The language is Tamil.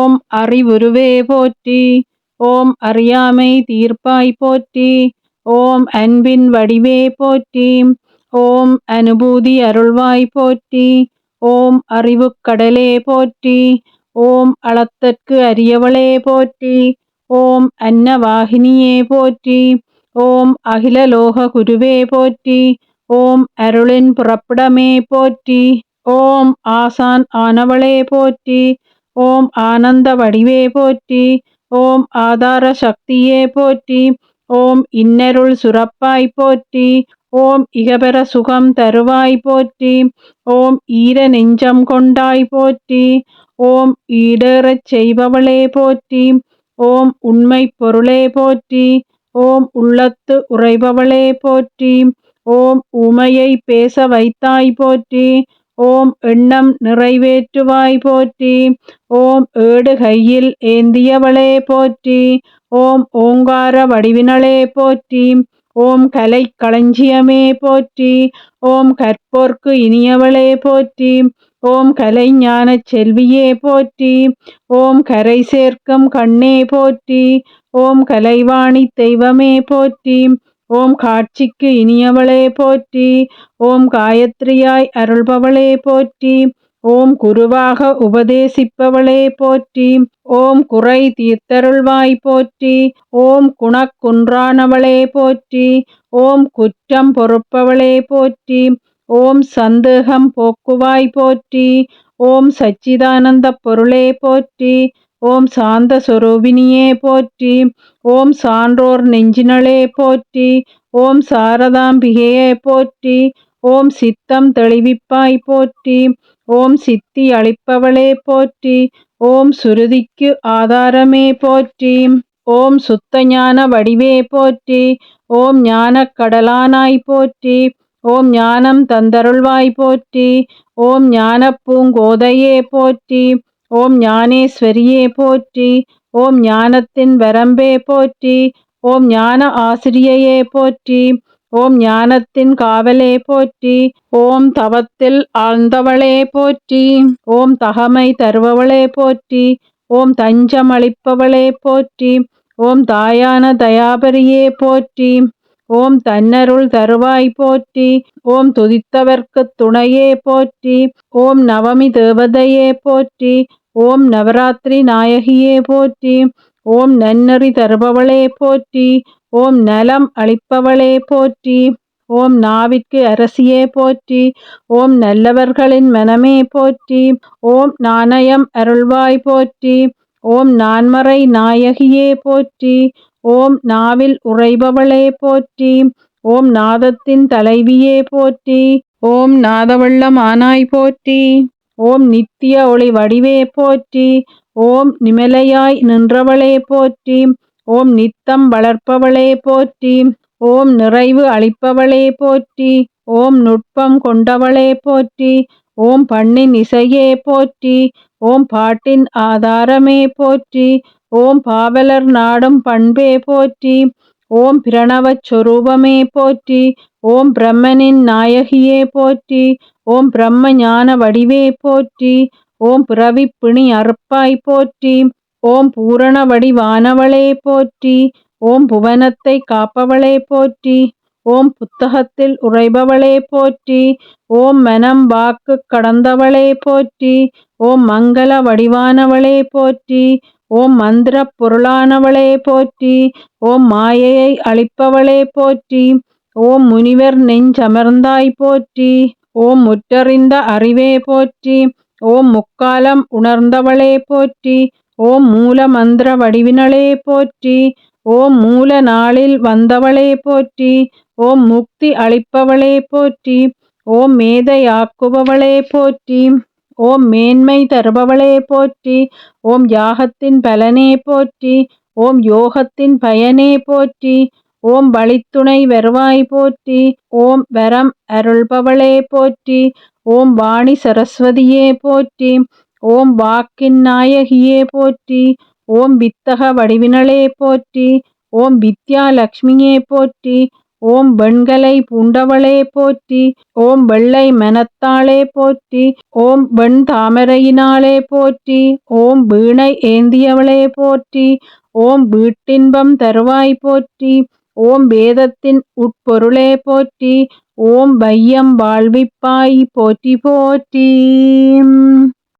ஓம் அறிவுருவே போற்றி. ஓம் அறியாமை தீர்ப்பாய் போற்றி. ஓம் அன்பின் வடிவே போற்றி. ஓம் அனுபூதி அருள்வாய் போற்றி. ஓம் அறிவு கடலே போற்றி. ஓம் அளத்தற்கு அரியவளே போற்றி. ஓம் அன்னவாகினியே போற்றி. ஓம் அகிலலோக குருவே போற்றி. ஓம் அருளின் புறப்படமே போற்றி. ஓம் ஆசான் ஆனவளே போற்றி. ஓம் ஆனந்த வடிவே போற்றி ஓம் ஆதார சக்தியே போற்றி ஓம் இன்னருள் சுரப்பாய் போற்றி ஓம் இகபெற சுகம் தருவாய் போற்றி ஓம் ஈர நெஞ்சம் கொண்டாய் போற்றி ஓம் ஈடேறச் செய்பவளே போற்றி ஓம் உண்மை பொருளே போற்றி ஓம் உள்ளத்து உறைபவளே போற்றி ஓம் உமையை பேச வைத்தாய் போற்றி ஓம் எண்ணம் நிறைவேற்றுவாய் போற்றி ஓம் ஏடு கையில் ஏந்தியவளே போற்றி ஓம் ஓங்கார வடிவினளே போற்றி ஓம் கலை களஞ்சியமே போற்றி ஓம் கற்போர்க்கு இனியவளே போற்றி ஓம் கலைஞான செல்வியே போற்றி ஓம் கரை சேர்க்கும் கண்ணே போற்றி ஓம் கலைவாணி தெய்வமே போற்றி ஓம் காட்சிக்கு இனியவளே போற்றி ஓம் காயத்ரியாய் அருள்பவளே போற்றி ஓம் குருவாக உபதேசிப்பவளே போற்றி ஓம் குறை தீர்த்தருள்வாய் போற்றி ஓம் குணக்குன்றானவளே போற்றி ஓம் குற்றம் பொறுப்பவளே போற்றி ஓம் சந்தேகம் போக்குவாய் போற்றி ஓம் சச்சிதானந்த பொருளே போற்றி ஓம் சாந்த சொரூபினியே போற்றி ஓம் சான்றோர் நெஞ்சினளே போற்றி ஓம் சாரதாம்பிகையே போற்றி ஓம் சித்தம் தெளிவிப்பாய் போற்றி ஓம் சித்தி அளிப்பவளே போற்றி ஓம் சுருதிக்கு ஆதாரமே போற்றி ஓம் சுத்த ஞான வடிவே போற்றி ஓம் ஞான கடலானாய் போற்றி ஓம் ஞானம் தந்தருள்வாய் போற்றி ஓம் ஞான பூங்கோதையே போற்றி ஓம் ஞானேஸ்வரியே போற்றி ஓம் ஞானத்தின் வரம்பே போற்றி ஓம் ஞான ஆசிரியையே போற்றி ஓம் ஞானத்தின் காவலே போற்றி ஓம் தவத்தில் ஆழ்ந்தவளே போற்றி ஓம் தகமை தருபவளே போற்றி ஓம் தஞ்சம் அளிப்பவளே போற்றி ஓம் தாயான தயாபரியே போற்றி ஓம் தன்னருள் தருவாய் போற்றி ஓம் துதித்தவர்க்கு துணையே போற்றி ஓம் நவமி தேவதையே போற்றி ஓம் நவராத்திரி நாயகியே போற்றி. ஓம் நன்னறி தருபவளே போற்றி. ஓம் நலம் அளிப்பவளே போற்றி. ஓம் நாவிற்கு அரசியே போற்றி. ஓம் நல்லவர்களின் மனமே போற்றி. ஓம் நாணயம் அருள்வாய் போற்றி. ஓம் நான்மறை நாயகியே போற்றி. ஓம் நாவில் உறைபவளே போற்றி. ஓம் நாதத்தின் தலைவியே போற்றி. ஓம் நாதவள்ளம் ஆனாய் போற்றி. ஓம் நித்திய ஒளி வடிவே போற்றி ஓம் நிமலையாய் நின்றவளே போற்றி ஓம் நித்தம் வளர்ப்பவளே போற்றி ஓம் நிறைவு அளிப்பவளே போற்றி ஓம் நுட்பம் கொண்டவளே போற்றி ஓம் பண்ணின் இசையே போற்றி ஓம் பாட்டின் ஆதாரமே போற்றி ஓம் பாவலர் நாடும் பண்பே போற்றி ஓம் பிரணவச் சொரூபமே போற்றி ஓம் பிரம்மனின் நாயகியே போற்றி ஓம் பிரம்ம ஞான வடிவே போற்றி ஓம் பிறவி பிணி அறுப்பாய் போற்றி ஓம் பூரண வடிவானவளே போற்றி ஓம் புவனத்தை காப்பவளே போற்றி ஓம் புத்தகத்தில் உறைபவளே போற்றி ஓம் மனம் வாக்கு கடந்தவளே போற்றி ஓம் மங்கள வடிவானவளே போற்றி ஓம் மந்திர பொருளானவளே போற்றி ஓம் மாயையை அழிப்பவளே போற்றி ஓம் முனிவர் நெஞ்சமர்ந்தாய் போற்றி. ஓம் முற்றறிந்த அறிவே போற்றி ஓம் முக்காலம் உணர்ந்தவளே போற்றி ஓம் மூல மந்திர வடிவினளே போற்றி ஓம் மூல நாளில் வந்தவளே போற்றி ஓம் முக்தி அளிப்பவளே போற்றி ஓம் மேதையாக்குபவளே போற்றி ஓம் மேன்மை தருபவளே போற்றி ஓம் யாகத்தின் பலனே போற்றி ஓம் யோகத்தின் பயனே போற்றி ஓம் வழித்துணை வருவாய் போற்றி ஓம் வரம் அருள்பவளே போற்றி ஓம் வாணி சரஸ்வதியே போற்றி ஓம் வாக்கின் நாயகியே போற்றி ஓம் வித்தக வடிவினளே போற்றி ஓம் வித்யா லக்ஷ்மியே போற்றி ஓம் வெண்கலை பூண்டவளே போற்றி ஓம் வெள்ளை மனத்தாளே போற்றி ஓம் வெண் தாமரையினாலே போற்றி ஓம் வீணை ஏந்தியவளே போற்றி ஓம் வீட்டின்பம் தருவாய் போற்றி ஓம் வேதத்தின் உட்பொருளே போற்றி ஓம் வையம் வாழ்விப்பாய் போற்றி போற்றி.